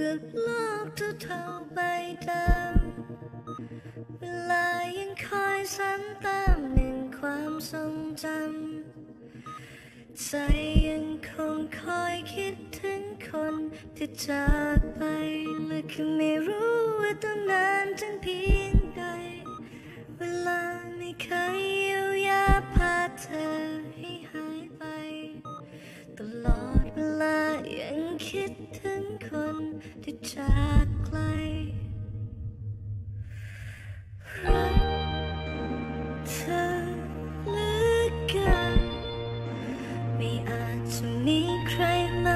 กับโลกทุกเท่าใบดำเวลายังคอยสันตามหนึ่งความทรงจำใจยังคงคอยคิดถึงคนที่จากไปและคือไม่รู้ว่าต้องนานจนเพียงใด เวลาไม่เคยเยียวยาพาเธอ ไจากไกลรักเธอเหลือเกินไม่อาจจะมีใครมา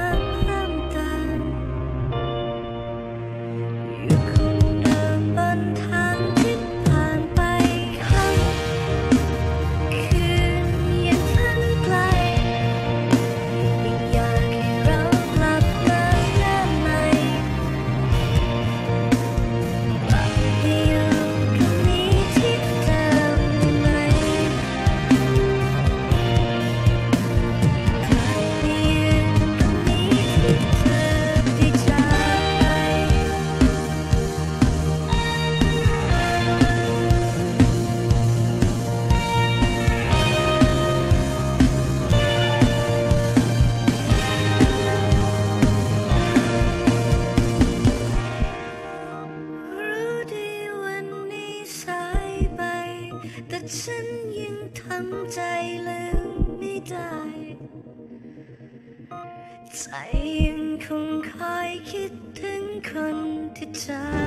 ไม่ได้ ใจยังคงคอยคิดถึงคนที่เธอ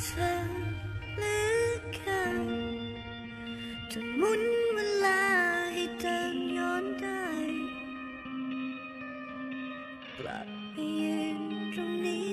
เธอหลือกันจะมุนเวลาให้เดิย้อนได้กลับไปยืนตรงนี้